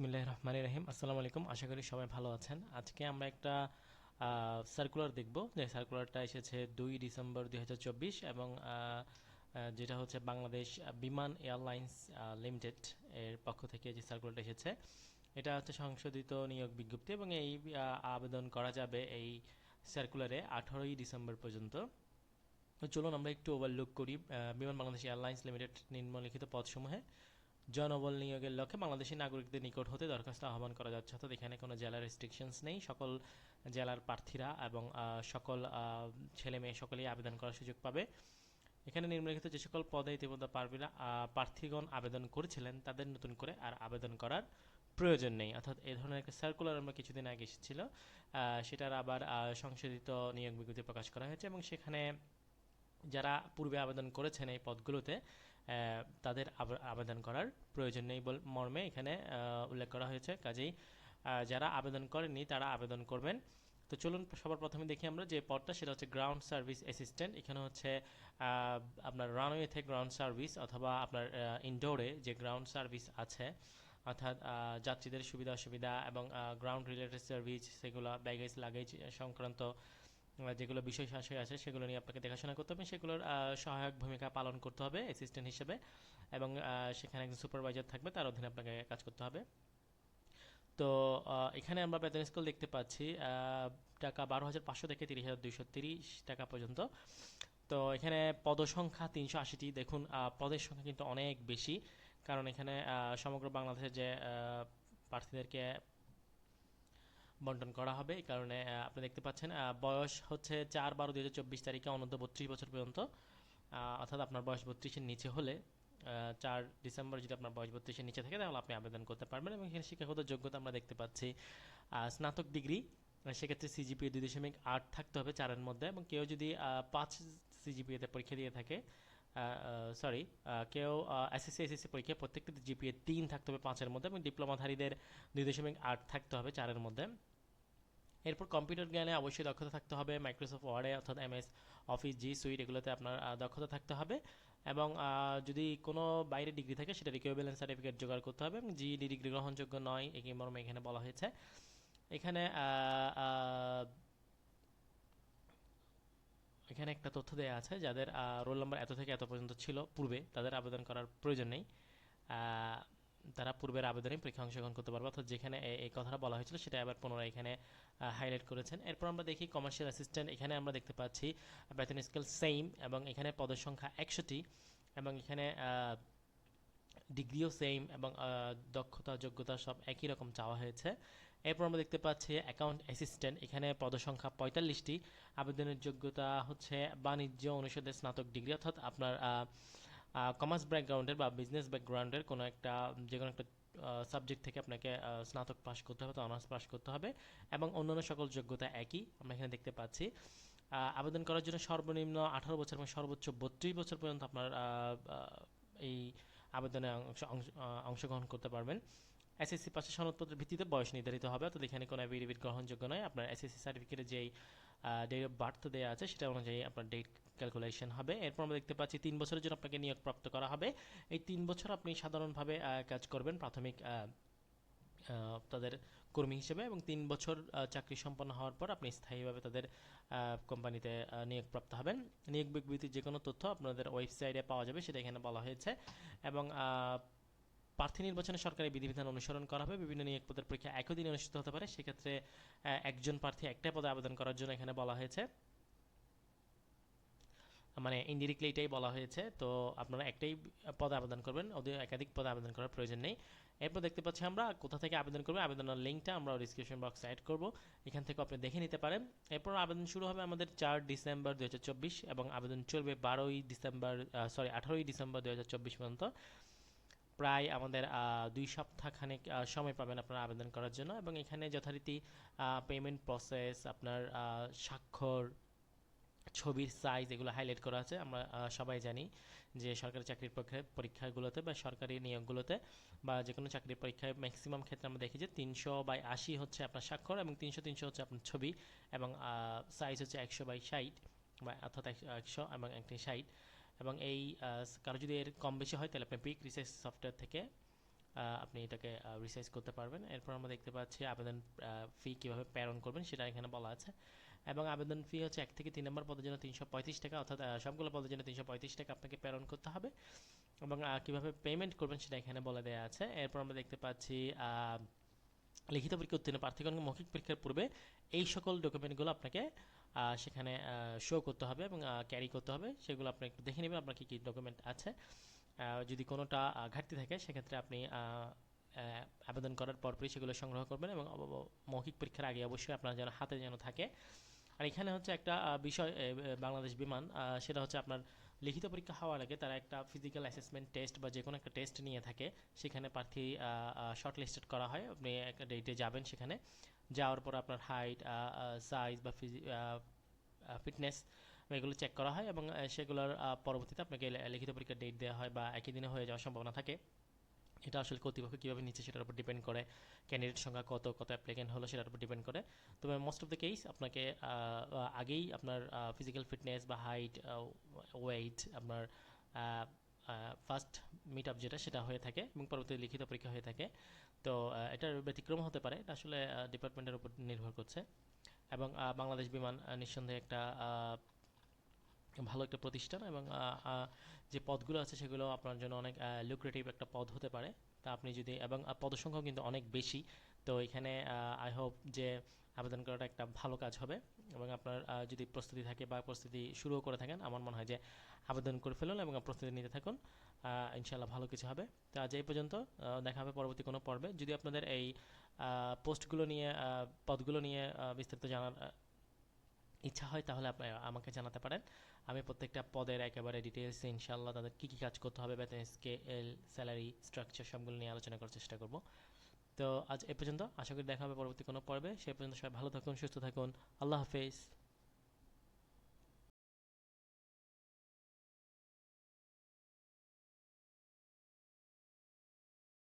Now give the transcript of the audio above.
বিসমিল্লাহ রহমান রহিম আসসালামু আলাইকুম আশা করি সবাই ভালো আছেন। আজকে আমরা একটা সার্কুলার দেখব। যে সার্কুলারটা এসেছে দুই ডিসেম্বর দুই হাজার চব্বিশ এবং যেটা হচ্ছে বাংলাদেশ বিমান এয়ারলাইন্স লিমিটেড এর পক্ষ থেকে যে সার্কুলারটা এসেছে। এটা হচ্ছে সংশোধিত নিয়োগ বিজ্ঞপ্তি এবং এই আবেদন করা যাবে এই সার্কুলারে আঠারোই ডিসেম্বর পর্যন্ত। চলুন আমরা একটু ওভারলুক করি বিমান বাংলাদেশ এয়ারলাইন্স লিমিটেড নিম্নলিখিত পদসমূহে। জনবল নিয়োগের লক্ষ্যে বাংলাদেশি নাগরিকদের নিকট হতে দরখাস্ত আহ্বান করা যাচ্ছে। অর্থাৎ এখানে কোনো জেলার রেস্ট্রিকশনস নেই। সকল জেলার প্রার্থীরা এবং সকল ছেলে মেয়ে সকলেই আবেদন করার সুযোগ পাবে। এখানে নিম্নলিখিত যে সকল পদে ইতিমধ্যে আহ, প্রার্থীগণ আবেদন করেছিলেন তাদের নতুন করে আর আবেদন করার প্রয়োজন নেই। অর্থাৎ এই ধরনের একটা সার্কুলার আমরা কিছুদিন আগে এসেছিল সেটার আবার সংশোধিত নিয়োগ বিজ্ঞপ্তি প্রকাশ করা হয়েছে এবং সেখানে যারা পূর্বে আবেদন করেছেন এই পদগুলোতে তাদের আবেদন করার প্রয়োজন নেই বল মর্মে এখানে উল্লেখ করা হয়েছে। কাজেই যারা আবেদন করেননি তারা আবেদন করবেন। তো চলুন সবার প্রথমে দেখি আমরা যে পদটা, সেটা হচ্ছে গ্রাউন্ড সার্ভিস অ্যাসিস্ট্যান্ট এখানে হচ্ছে আপনার রানওয়েতে গ্রাউন্ড সার্ভিস অথবা আপনার ইনডোরে যে গ্রাউন্ড সার্ভিস আছে, অর্থাৎ যাত্রীদের সুবিধা অসুবিধা এবং গ্রাউন্ড রিলেটেড সার্ভিস সেগুলো ব্যাগেজ লাগেজ সংক্রান্ত যেগুলো বিষয় শাসয় আছে, সেগুলো নিয়ে আপনাকে দেখাশোনা করতে হবে। সেগুলোর সহায়ক ভূমিকা পালন করতে হবে অ্যাসিস্ট্যান্ট হিসেবে এবং সেখানে একজন সুপারভাইজার থাকবে, তার অধীনে আপনাকে কাজ করতে হবে। তো এখানে আমরা বেতন স্কেল দেখতে পাচ্ছি টাকা বারো হাজার পাঁচশো থেকে তিরিশ হাজার দুইশো তিরিশ টাকা পর্যন্ত। তো, এখানে পদসংখ্যা তিনশো আশিটি। দেখুন পদের সংখ্যা কিন্তু অনেক বেশি, কারণ এখানে সমগ্র বাংলাদেশের যে প্রার্থীদেরকে বন্টন করা হবে। এই কারণে আপনি দেখতে পাচ্ছেন বয়স হচ্ছে চার বারো দুই হাজার চব্বিশ তারিখে অনন্ত বত্রিশ বছর পর্যন্ত। অর্থাৎ আপনার বয়স বত্রিশের নিচে হলে চার ডিসেম্বর যদি আপনার বয়স বত্রিশের নিচে থাকে, তাহলে আপনি আবেদন করতে পারবেন এবং এখানে শিক্ষাগত যোগ্যতা আমরা দেখতে পাচ্ছি। স্নাতক ডিগ্রি সেক্ষেত্রে সিজিপিএ দুই দশমিক আট থাকতে হবে চারের মধ্যে এবং কেউ যদি পাঁচ সিজিপিএতে পরীক্ষা দিয়ে থাকে সরি কেউ এসএসসি এসএসসি পরীক্ষায় প্রত্যেকটা জিপিএ তিন থাকতে হবে পাঁচের মধ্যে এবং ডিপ্লোমাধারীদের দুই দশমিক আট থাকতে হবে চারের মধ্যে। এরপর কম্পিউটার জ্ঞানে অবশ্যই দক্ষতা থাকতে হবে। মাইক্রোসফট ওয়ার্ডে অর্থাৎ এমএস অফিস জি সুইট এগুলোতে আপনার দক্ষতা থাকতে হবে এবং যদি কোনো বাইরে ডিগ্রি থাকে সেটা রিকোয়েবলেন্স সার্টিফিকেট জোগাড় করতে হবে। এবং জিইডি ডিগ্রি গ্রহণযোগ্য নয় এই মর্মে এখানে বলা হয়েছে। এখানে এখানে একটা তথ্য দেওয়া আছে, যাদের রোল নম্বর এত থেকে এত পর্যন্ত ছিল পূর্বে, তাদের আবেদন করার প্রয়োজন নেই। তারা পূর্বের আবেদনে পরীক্ষা অংশগ্রহণ করতে পারবে। অর্থাৎ যেখানে এই কথাটা বলা হয়েছিল সেটা আবার পুনরায় এখানে হাইলাইট করেছেন। এরপর আমরা দেখি কমার্শিয়াল অ্যাসিস্ট্যান্ট এখানে আমরা দেখতে পাচ্ছি বেতন স্কেল সেম এবং এখানে পদের সংখ্যা একশোটি এবং এখানে ডিগ্রিও সেম এবং দক্ষতা, যোগ্যতা সব একই রকম চাওয়া হয়েছে। এরপর আমরা দেখতে পাচ্ছি অ্যাকাউন্ট অ্যাসিস্ট্যান্ট এখানে পদসংখ্যা পঁয়তাল্লিশটি। আবেদনের যোগ্যতা হচ্ছে বাণিজ্য অনুষদের স্নাতক ডিগ্রি অর্থাৎ আপনার কমার্স ব্যাকগ্রাউন্ডের বা বিজনেস ব্যাকগ্রাউন্ডের কোনো একটা যে কোনো একটা সাবজেক্ট থেকে আপনাকে স্নাতক পাশ করতে হবে অনার্স পাশ করতে হবে এবং অন্যান্য সকল যোগ্যতা একই আমরা এখানে দেখতে পাচ্ছি। আবেদন করার জন্য সর্বনিম্ন আঠারো বছর এবং সর্বোচ্চ বত্রিশ বছর পর্যন্ত আপনার এই আবেদনে অংশ- অংশগ্রহণ করতে পারবেন। এসএসসি পাশে সনদপত্রের ভিত্তিতে বয়স নির্ধারিত হবে, অর্থাৎ এখানে কোনো অ্যাফিডেভিট গ্রহণযোগ্য নয়। আপনার এসএসসি সার্টিফিকেটে যেই ডেট অফ বার্থ দেওয়া আছে, সেটা অনুযায়ী আপনার ডেট ক্যালকুলেশন হবে। এরপর আমরা দেখতে পাচ্ছি তিন বছরের জন্য আপনাকে নিয়োগপ্রাপ্ত করা হবে। এই তিন বছর আপনি সাধারণভাবে কাজ করবেন প্রাথমিক তাদের কর্মী হিসেবে এবং তিন বছর চাকরি সম্পন্ন হওয়ার পর আপনি স্থায়ীভাবে তাদের কোম্পানিতে নিয়োগপ্রাপ্ত হবেন। নিয়োগ বিজ্ঞপ্তির যে কোনো তথ্য আপনাদের ওয়েবসাইটে পাওয়া যাবে, সেটা এখানে বলা হয়েছে। এবং প্রার্থী নির্বাচনে সরকারি বিধিবিধান অনুসরণ করা হবে। বিভিন্ন নিয়োগ পদের পরীক্ষা একই দিনে অনুষ্ঠিত হতে পারে। সেক্ষেত্রে একজন প্রার্থী একটাই পদে আবেদন করার জন্য এখানে বলা হয়েছে। মানে ইনডিরেক্টলি এটাই বলা হয়েছে। তো আপনারা একটাই পদে আবেদন করবেন। ওদের একাধিক পদে আবেদন করার প্রয়োজন নেই। এরপর দেখতে পাচ্ছি আমরা কোথা থেকে আবেদন করবেন আবেদনের লিঙ্কটা আমরা ডিসক্রিপশন বক্সে অ্যাড করব। এখান থেকে আপনি দেখে নিতে পারেন। এরপর আবেদন শুরু হবে আমাদের চার ডিসেম্বর দুই হাজার চব্বিশ এবং আবেদন চলবে বারোই ডিসেম্বর সরি আঠারোই ডিসেম্বর দুই হাজার চব্বিশ পর্যন্ত। প্রায় আমাদের দুই সপ্তাহ খানেক সময় পাবেন আপনারা আবেদন করার জন্য এবং এখানে যথারীতি পেমেন্ট প্রসেস আপনার স্বাক্ষর, ছবির সাইজ এগুলো হাইলাইট করা আছে। আমরা সবাই জানি যে সরকারি চাকরির পরীক্ষাগুলোতে বা সরকারি নিয়োগগুলোতে বা যে কোনো চাকরির পরীক্ষায় ম্যাক্সিমাম ক্ষেত্রে আমরা দেখি যে তিনশো বাই আশি হচ্ছে আপনার স্বাক্ষর এবং তিনশো তিনশো হচ্ছে আপনার ছবি এবং সাইজ হচ্ছে একশো বাই ষাট বা অর্থাৎ একশো এবং একটি ষাট। এবং এই কারও যদি এর কম বেশি হয়, তাহলে আপনি পিক রিসার্চ সফটওয়্যার থেকে আপনি এটাকে রিসাইজ করতে পারবেন। এরপর আমরা দেখতে পাচ্ছি আবেদন ফি কীভাবে প্রেরণ করবেন, সেটা এখানে বলা আছে। এবং আবেদন ফি হচ্ছে এক থেকে তিন নম্বর পদের জন্য তিনশো পঁয়ত্রিশ টাকা, অর্থাৎ সবগুলো পদের জন্য তিনশো পঁয়ত্রিশ টাকা আপনাকে প্রেরণ করতে হবে। এবং কীভাবে পেমেন্ট করবেন, সেটা এখানে বলে দেওয়া আছে। এরপর আমরা দেখতে পাচ্ছি লিখিত পরীক্ষা উত্তীর্ণ প্রার্থীগণকে মৌখিক পরীক্ষার পূর্বে এই সকল ডকুমেন্টগুলো আপনাকে সেখানে শো করতে হবে এবং ক্যারি করতে হবে। সেগুলো আপনি একটু দেখে নেবেন, আপনার কী কী ডকুমেন্ট আছে। যদি কোনোটা ঘাটতি থাকে, সেক্ষেত্রে আপনি আবেদন করার পরপরই সেগুলো সংগ্রহ করবেন এবং মৌখিক পরীক্ষার আগে অবশ্যই আপনার যেন হাতে যেন থাকে। আর এখানে হচ্ছে একটা বিষয় বাংলাদেশ বিমান সেটা হচ্ছে আপনার লিখিত পরীক্ষা হওয়ার আগে তারা একটা ফিজিক্যাল অ্যাসেসমেন্ট টেস্ট বা যে কোনো একটা টেস্ট নিয়ে থাকে। সেখানে প্রার্থী শর্ট লিস্টেড করা হয়। আপনি একটা ডেটে যাবেন সেখানে। যাওয়ার পর আপনার হাইট সাইজ বা ফিটনেস এগুলো চেক করা হয় এবং সেগুলোর পরবর্তীতে আপনাকে লিখিত পরীক্ষার ডেট দেওয়া হয় বা একই দিনে হয়ে যাওয়ার সম্ভাবনা থাকে। এটা আসলে কর্তৃপক্ষ কীভাবে নিচ্ছে সেটার উপর ডিপেন্ড করে। ক্যান্ডিডেট সংখ্যা কত কত অ্যাপ্লিকেন্ট হলো সেটার উপর ডিপেন্ড করে। তবে মোস্ট অফ দ্য কেস আপনাকে আগেই আপনার ফিজিক্যাল ফিটনেস বা হাইট ওয়েট আপনার ফার্স্ট মিট আপ যেটা, সেটা হয়ে থাকে এবং পরবর্তী লিখিত পরীক্ষা হয়ে থাকে। তো এটার ব্যতিক্রম হতে পারে, এটা আসলে ডিপার্টমেন্টের উপর নির্ভর করছে। এবং বাংলাদেশ বিমান নিঃসন্দেহে একটা ভালো একটা প্রতিষ্ঠান এবং যে পদগুলো আছে, সেগুলো আপনার জন্য অনেক লুক্রেটিভ একটা পদ হতে পারে। তা আপনি যদি, এবং পদসংখ্যাও কিন্তু অনেক বেশি। তো এখানে আই হোপ যে আবেদন করাটা একটা ভালো কাজ হবে এবং আপনার যদি প্রস্তুতি থাকে বা প্রস্তুতি শুরুও করে থাকেন, আমার মনে হয় যে আবেদন করে ফেলুন এবং প্রস্তুতি নিতে থাকুন। ইনশাল্লাহ ভালো কিছু হবে। তো আজ এই পর্যন্ত দেখা হবে পরবর্তী কোনো পর্বে। যদি আপনাদের এই পোস্টগুলো নিয়ে পদগুলো নিয়ে বিস্তারিত জানার ইচ্ছা হয়, তাহলে আপনি আমাকে জানাতে পারেন। আমি প্রত্যেকটা পদের একেবারে ডিটেলসে ইনশাল্লাহ তাদের কী কী কাজ করতে হবে বেতন স্কেল, স্যালারি, স্ট্রাকচার সবগুলো নিয়ে আলোচনা করার চেষ্টা করব। তো আজ এ পর্যন্ত। আশা করি দেখা হবে পরবর্তী কোনো পর্বে। সে পর্যন্ত সবাই ভালো থাকুন, সুস্থ থাকুন। আল্লাহ হাফেজ।